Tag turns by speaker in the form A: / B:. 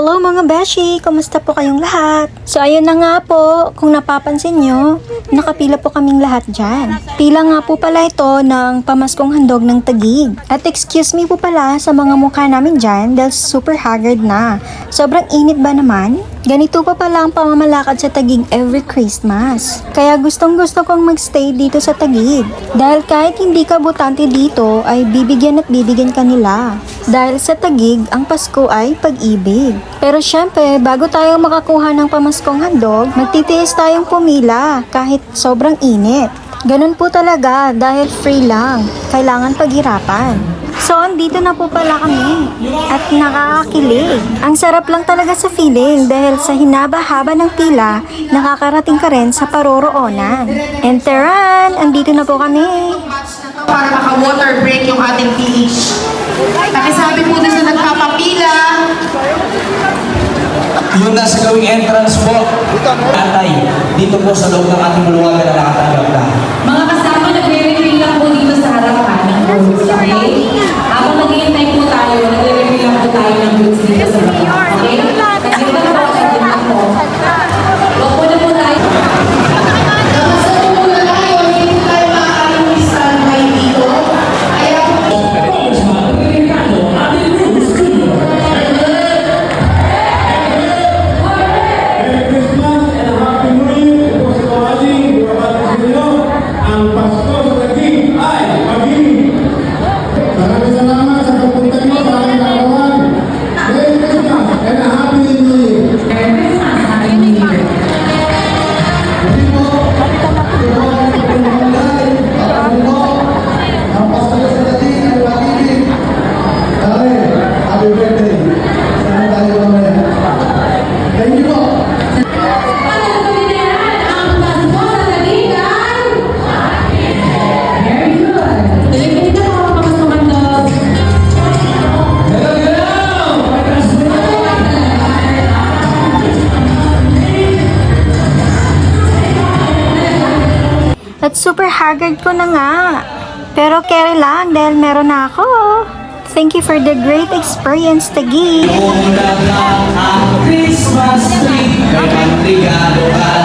A: Hello mga beshi! Kumusta po kayong lahat? So ayun na nga po, kung napapansin nyo, nakapila po kaming lahat dyan. Pila nga po pala ito ng pamaskong handog ng tagig. At excuse me po pala sa mga mukha namin dyan dahil super haggard na. Sobrang init ba naman? Ganito pa pala ang pamamalakad sa Tagig every Christmas. Kaya gustong gusto kong magstay dito sa Tagig. Dahil kahit hindi ka butante dito, ay bibigyan at bibigyan ka nila. Dahil sa Tagig, ang Pasko ay pag-ibig. Pero syempre, bago tayo makakuha ng pamaskong handog, magtitiis tayong pumila kahit sobrang init. Ganun po talaga dahil free lang. Kailangan paghirapan. So, andito na po pala kami. At nakakakilig. Ang sarap lang talaga sa feeling dahil sa hinaba-haba ng pila, nakakarating ka rin sa paroroonan. And Teran, andito na po kami.
B: para maka-water break yung ating pH. Pakisabi po doon sa nagpapapila,
C: Yung nasa gawing entrance po, atay, dito po sa loob ng ating bulungan na nakatanggap na.
D: Mga
A: At super haggard ko na nga. Pero carry lang dahil meron na ako. Thank you for the great experience, Tagi.
C: Christmas tree, may ka